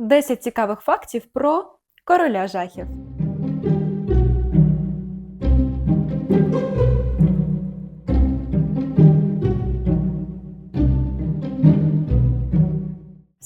10 цікавих фактів про короля жахів.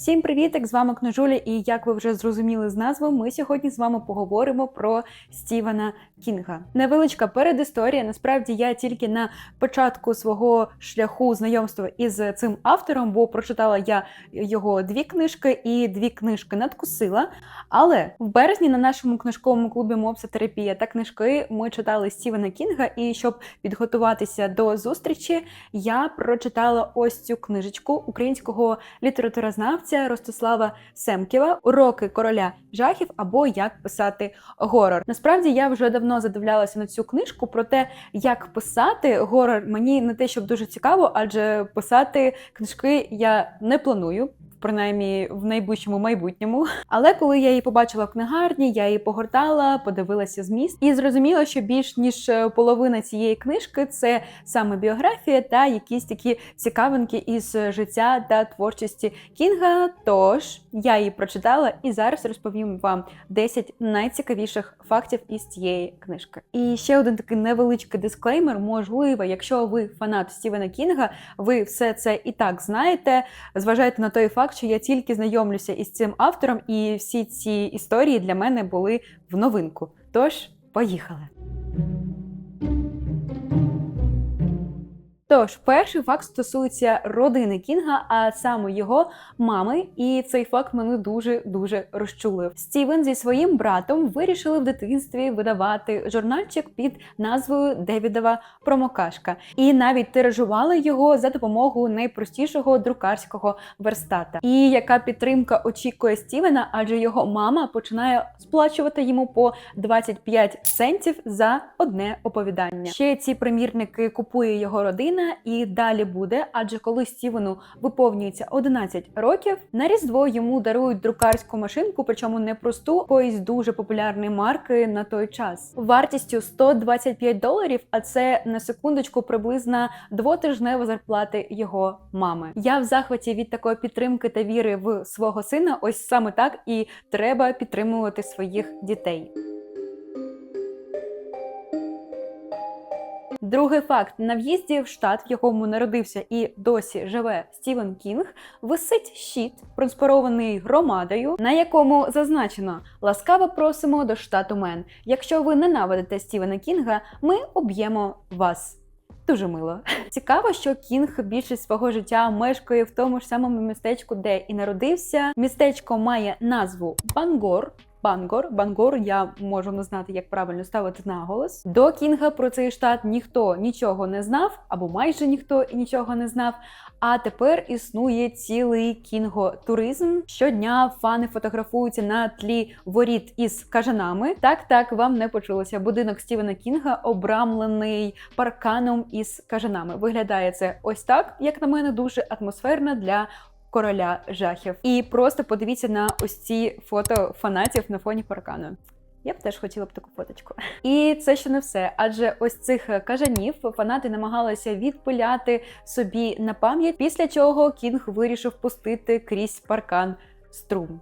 Всім привітик! З вами Книжуля, і як ви вже зрозуміли з назви, ми сьогодні з вами поговоримо про Стівена Кінга. Невеличка передісторія. Насправді я тільки на початку свого шляху знайомства із цим автором, бо прочитала я його дві книжки і дві книжки надкусила. Але в березні на нашому книжковому клубі Мопсотерапія та книжки ми читали Стівена Кінга. І щоб підготуватися до зустрічі, я прочитала ось цю книжечку українського літературознавця Ростислава Семківа Уроки короля жахів або як писати горор. Насправді я вже давно задивлялася на цю книжку про те, як писати горор. Мені не те, щоб дуже цікаво, адже писати книжки я не планую принаймні в найближчому майбутньому. Але коли я її побачила в книгарні, я її погортала, подивилася зміст і зрозуміла, що більш ніж е, половина цієї книжки це саме біографія та якісь такі цікавинки із життя та творчості Кінга. Тож я її прочитала і зараз розповім вам 10 найцікавіших фактів із цієї книжки. І ще один такий невеличкий дисклеймер. Можливо, якщо ви фанат Стівена Кінга, ви все це і так знаєте. Зважайте на той факт, що я тільки знайомлюся із цим автором, і всі ці історії для мене були в новинку. Тож, поїхали! Тож, перший факт стосується родини Кінга, а саме його мами, і цей факт мене дуже дуже розчулив. Стівен зі своїм братом вирішили в дитинстві видавати журнальчик під назвою Девідова Промокашка, і навіть тиражували його за допомогою найпростішого друкарського верстата. І яка підтримка очікує Стівена, адже його мама починає сплачувати йому по 25 центів за одне оповідання. Ще ці примірники купує його родина і далі буде. Адже коли Стівену виповнюється 11 років, на різдво йому дарують друкарську машинку, причому не просту, якоїсь дуже популярної марки на той час. Вартістю 125 доларів. А це на секундочку приблизно двотижнева зарплати його мами. Я в захваті від такої підтримки та віри в свого сина. Ось саме так і треба підтримувати своїх дітей. Другий факт: на в'їзді в штат, в якому народився і досі живе Стівен Кінг, висить щит, проспорований громадою, на якому зазначено ласкаво просимо до штату Мен. Якщо ви ненавидите Стівена Кінга, ми об'ємо вас. Дуже мило. Цікаво, що Кінг більшість свого життя мешкає в тому ж самому містечку, де і народився. Містечко має назву Бангор. Бангор. Бангор, я можу не знати, як правильно ставити наголос. До Кінга про цей штат ніхто нічого не знав, або майже ніхто нічого не знав. А тепер існує цілий кінго-туризм. Щодня фани фотографуються на тлі воріт із кажанами. Так, так вам не почулося. Будинок Стівена Кінга обрамлений парканом із кажанами. Виглядає це ось так, як на мене, дуже атмосферно для короля жахів. І просто подивіться на ось ці фото фанатів на фоні паркану. Я б теж хотіла б таку фоточку. І це ще не все. Адже ось цих кажанів фанати намагалися відпиляти собі на пам'ять, після чого Кінг вирішив пустити крізь паркан струм.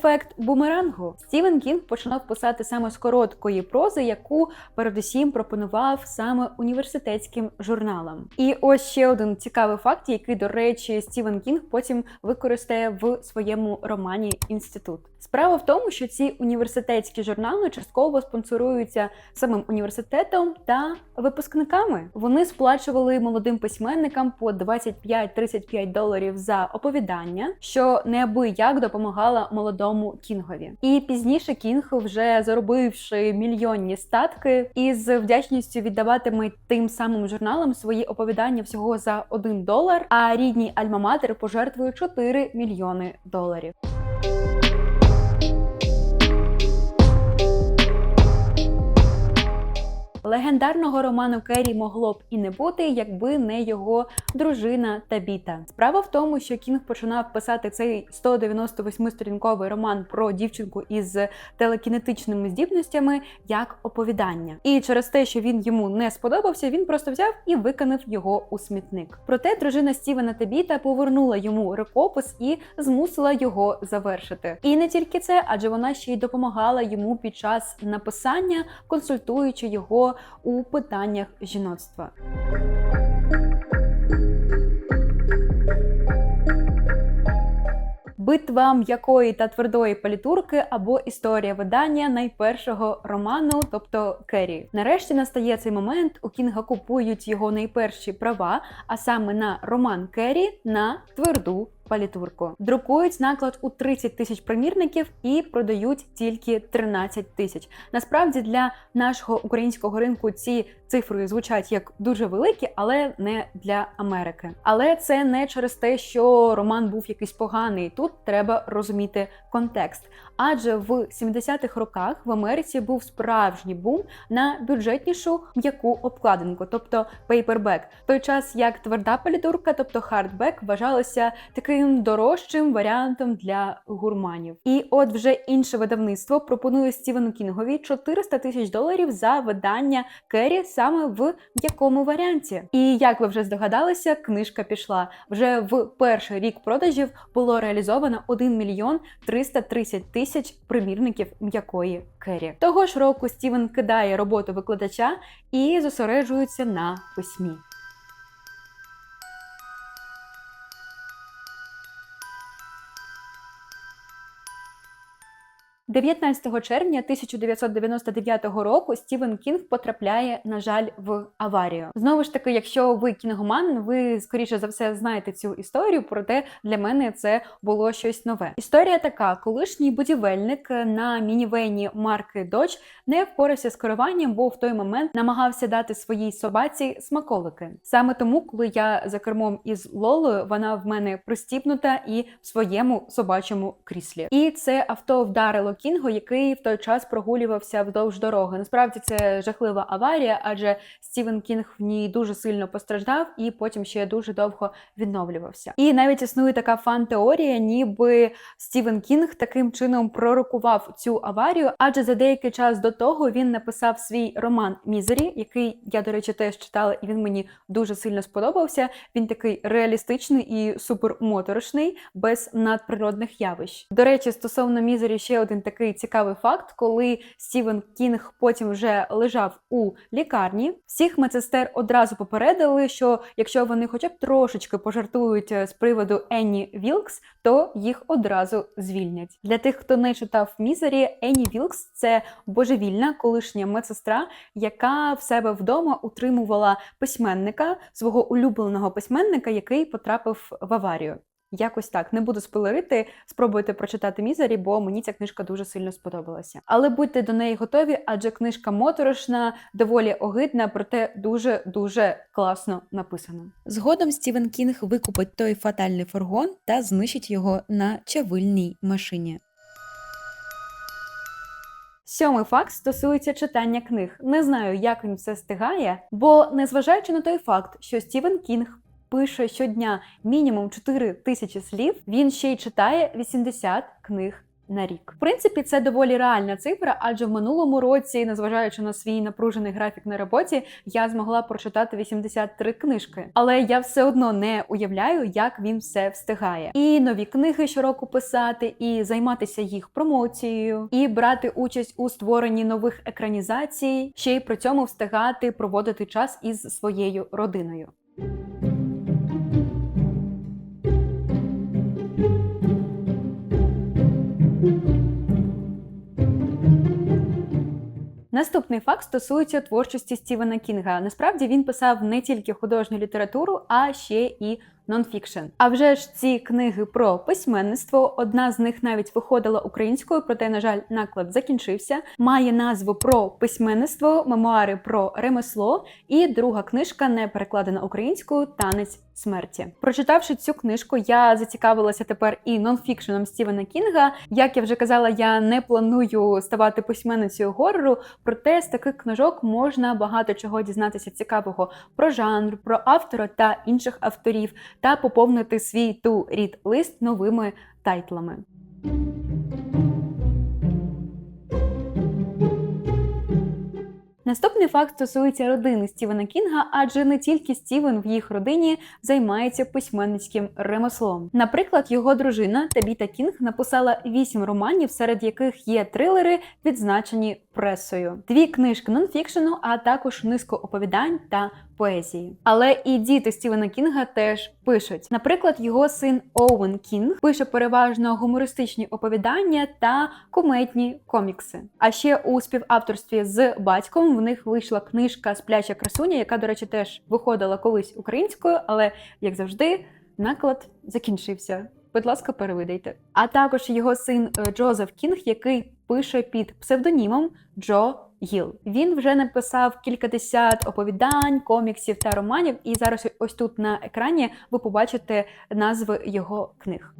Ефект бумерангу Стівен Кінг починав писати саме з короткої прози, яку передусім пропонував саме університетським журналам. І ось ще один цікавий факт, який, до речі, Стівен Кінг потім використає в своєму романі Інститут. Справа в тому, що ці університетські журнали частково спонсоруються самим університетом та випускниками. Вони сплачували молодим письменникам по 25-35 доларів за оповідання, що неабияк допомагала молодому Кінгові. І пізніше Кінг, вже заробивши мільйонні статки, із вдячністю віддаватиме тим самим журналам свої оповідання всього за 1 долар. А рідній Альма-Матер пожертвує 4 мільйони доларів. Легендарного роману Керрі могло б і не бути, якби не його дружина Табіта. Справа в тому, що Кінг починав писати цей 198-сторінковий роман про дівчинку із телекінетичними здібностями як оповідання. І через те, що він йому не сподобався, він просто взяв і викинув його у смітник. Проте дружина Стівена Табіта повернула йому рукопис і змусила його завершити. І не тільки це, адже вона ще й допомагала йому під час написання, консультуючи його у питаннях жіноцтва. Битва м'якої та твердої палітурки або історія видання найпершого роману, тобто Керрі. Нарешті настає цей момент. У Кінга купують його найперші права, а саме на роман Керрі на тверду палітурку. Друкують наклад у 30 тисяч примірників і продають тільки 13 тисяч. Насправді для нашого українського ринку ці цифри звучать як дуже великі, але не для Америки. Але це не через те, що роман був якийсь поганий. Тут треба розуміти контекст. Адже в 70-х роках в Америці був справжній бум на бюджетнішу м'яку обкладинку, тобто пейпербек. В той час як тверда палітурка, тобто хардбек, вважалася таким дорожчим варіантом для гурманів. І от вже інше видавництво пропонує Стівену Кінгові 400 тисяч доларів за видання Керрі саме в м'якому варіанті. І як ви вже здогадалися, книжка пішла. Вже в перший рік продажів було реалізовано 1 мільйон 330 тисяч примірників м'якої Керрі. Того ж року Стівен кидає роботу викладача і зосереджується на письмі. 19 червня 1999 року Стівен Кінг потрапляє, на жаль, в аварію. Знову ж таки, якщо ви кінгоман, ви скоріше за все знаєте цю історію, проте для мене це було щось нове. Історія така: колишній будівельник на мінівейні марки Dodge не впорався з керуванням, бо в той момент намагався дати своїй собаці смаколики. Саме тому, коли я за кермом із Лолою, вона в мене пристіпнута і в своєму собачому кріслі. І це авто вдарило Кінго, який в той час прогулювався вдовж дороги. Насправді це жахлива аварія, адже Стівен Кінг в ній дуже сильно постраждав і потім ще дуже довго відновлювався. І навіть існує така фан-теорія, ніби Стівен Кінг таким чином пророкував цю аварію, адже за деякий час до того він написав свій роман Мізері, який я, до речі, теж читала, і він мені дуже сильно сподобався. Він такий реалістичний і супермоторошний, без надприродних явищ. До речі, стосовно Мізері ще один такий цікавий факт, коли Стівен Кінг потім вже лежав у лікарні. Всіх медсестер одразу попередили, що якщо вони хоча б трошечки пожартують е, з приводу Енні Вілкс, то їх одразу звільнять. Для тих, хто не читав Мізері, Енні Вілкс це божевільна колишня медсестра, яка в себе вдома утримувала письменника, свого улюбленого письменника, який потрапив в аварію. Якось так не буду спойлерити, спробуйте прочитати Мізері, бо мені ця книжка дуже сильно сподобалася. Але будьте до неї готові, адже книжка моторошна, доволі огидна, проте дуже дуже класно написана. Згодом Стівен Кінг викупить той фатальний фургон та знищить його на чавильній машині. Сьомий факт стосується читання книг. Не знаю, як він все стигає, бо незважаючи на той факт, що Стівен Кінг пише щодня мінімум 4 тисячі слів, він ще й читає 80 книг. На рік, в принципі, це доволі реальна цифра, адже в минулому році, незважаючи на свій напружений графік на роботі, я змогла прочитати 83 книжки. Але я все одно не уявляю, як він все встигає. І нові книги щороку писати, і займатися їх промоцією, і брати участь у створенні нових екранізацій, ще й при цьому встигати проводити час із своєю родиною. Наступний факт стосується творчості Стівена Кінга. Насправді він писав не тільки художню літературу, а ще і нонфікшн. А вже ж ці книги про письменництво. Одна з них навіть виходила українською, проте, на жаль, наклад закінчився. Має назву про письменництво, мемуари про ремесло. І друга книжка не перекладена українською танець смерті. Прочитавши цю книжку, я зацікавилася тепер і нонфікшеном Стівена Кінга. Як я вже казала, я не планую ставати письменницею горору, проте з таких книжок можна багато чого дізнатися цікавого про жанр, про автора та інших авторів, та поповнити свій ту рід лист новими тайтлами. Наступний факт стосується родини Стівена Кінга, адже не тільки Стівен в їх родині займається письменницьким ремеслом. Наприклад, його дружина Табіта Кінг написала вісім романів, серед яких є трилери, відзначені пресою, дві книжки нонфікшену, а також низку оповідань та поезії. Але і діти Стівена Кінга теж пишуть. Наприклад, його син Оуен Кінг пише переважно гумористичні оповідання та кумедні комікси. А ще у співавторстві з батьком в них вийшла книжка Спляча красуня, яка, до речі, теж виходила колись українською, але як завжди, наклад закінчився. Будь ласка, перевидайте. А також його син е, Джозеф Кінг, який пише під псевдонімом Джо Гіл. Він вже написав кількадесят оповідань, коміксів та романів. І зараз ось тут на екрані ви побачите назви його книг.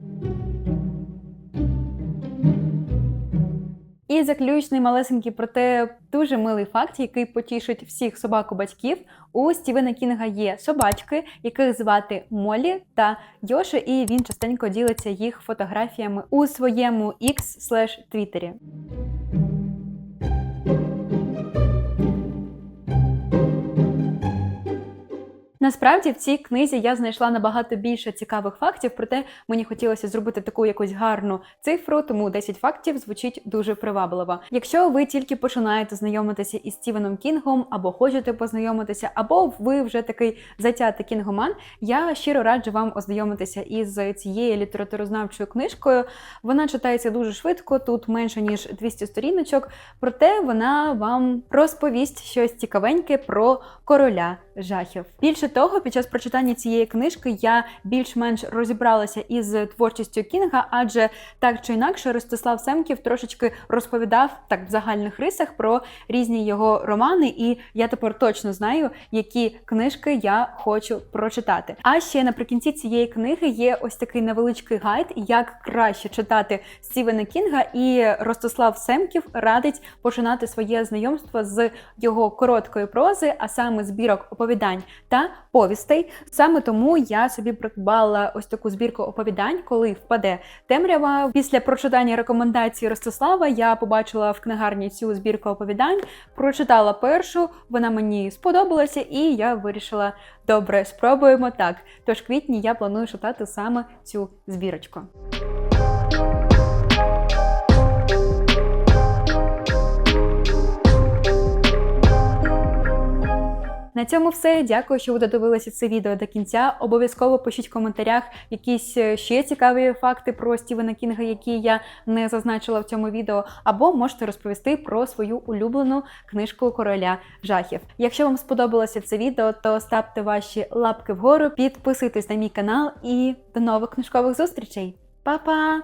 І заключний малесенький, проте дуже милий факт, який потішить всіх собаку батьків. У Стівена Кінга є собачки, яких звати Молі та Йоши, і він частенько ділиться їх фотографіями у своєму X Насправді в цій книзі я знайшла набагато більше цікавих фактів, проте мені хотілося зробити таку якусь гарну цифру, тому 10 фактів звучить дуже привабливо. Якщо ви тільки починаєте знайомитися із Стівеном Кінгом, або хочете познайомитися, або ви вже такий затятий кінгоман, я щиро раджу вам ознайомитися із цією літературознавчою книжкою. Вона читається дуже швидко, тут менше ніж 200 сторіночок, проте вона вам розповість щось цікавеньке про короля жахів. Більше того, під час прочитання цієї книжки я більш-менш розібралася із творчістю Кінга, адже так чи інакше Ростислав Семків трошечки розповідав так в загальних рисах про різні його романи, і я тепер точно знаю, які книжки я хочу прочитати. А ще наприкінці цієї книги є ось такий невеличкий гайд, як краще читати Стівена Кінга, і Ростислав Семків радить починати своє знайомство з його короткої прози, а саме збірок оповідань та повістей. Саме тому я собі придбала ось таку збірку оповідань, коли впаде темрява. Після прочитання рекомендацій Ростислава я побачила в книгарні цю збірку оповідань, прочитала першу, вона мені сподобалася, і я вирішила: добре, спробуємо так. Тож квітні я планую читати саме цю збірочку. На цьому все. Дякую, що ви додивилися це відео до кінця. Обов'язково пишіть в коментарях якісь е, ще цікаві факти про Стівена Кінга, які я не зазначила в цьому відео, або можете розповісти про свою улюблену книжку короля жахів. Якщо вам сподобалося це відео, то ставте ваші лапки вгору, підписуйтесь на мій канал і до нових книжкових зустрічей. Па-па!